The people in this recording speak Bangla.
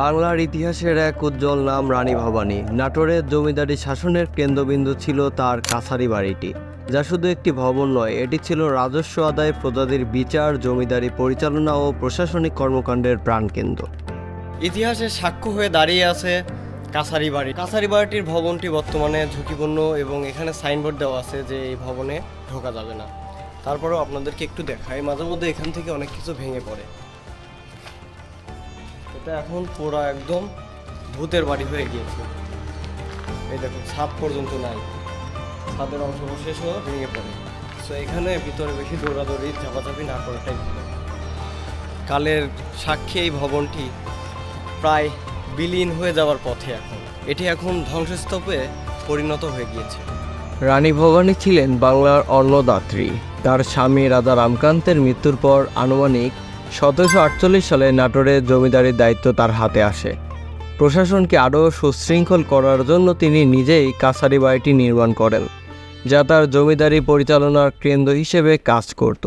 বাংলার ইতিহাসের এক উজ্জ্বল নাম রানী ভবানী। নাটোরের জমিদারি শাসনের কেন্দ্রবিন্দু ছিল তার কাছারি বাড়িটি, যা শুধু একটি ভবন নয়, এটি ছিল রাজস্ব আদায় প্রজাতির বিচার, জমিদারি পরিচালনা ও প্রশাসনিক কর্মকাণ্ডের প্রাণকেন্দ্র। ইতিহাসের সাক্ষ্য হয়ে দাঁড়িয়ে আছে কাছারি বাড়ি। কাছারি বাড়িটির ভবনটি বর্তমানে ঝুঁকিপূর্ণ এবং এখানে সাইনবোর্ড দেওয়া আছে যে এই ভবনে ঢোকা যাবে না। তারপরেও আপনাদেরকে একটু দেখাই মাঝে মধ্যে এখান থেকে অনেক কিছু ভেঙে পড়ে। এটা এখন পুরো একদম ভূতের বাড়ি হয়ে গিয়েছে। এই দেখুন, ছাদ পর্যন্ত নাই। ছাদের অংশ শেষ হয়ে ভেঙে পড়ে। সো এখানে ভিতরে বেশি দৌড়াদৌড়ি, ঝাপাঝাপি না করাটাই কালের সাক্ষী এই ভবনটি প্রায় বিলীন হয়ে যাওয়ার পথে এখন। এটি এখন ধ্বংসস্তূপে পরিণত হয়ে গিয়েছে। রানী ভবানী ছিলেন বাংলার অন্নদাত্রী। তার স্বামী রাজা রামকান্তের মৃত্যুর পর আনুমানিক সতেরোশো আটচল্লিশ সালে নাটোরের জমিদারির দায়িত্ব তার হাতে আসে। প্রশাসনকে আরও সুশৃঙ্খল করার জন্য তিনি নিজেই কাছারি বাড়িটি নির্মাণ করেন, যা তার জমিদারি পরিচালনার কেন্দ্র হিসেবে কাজ করত।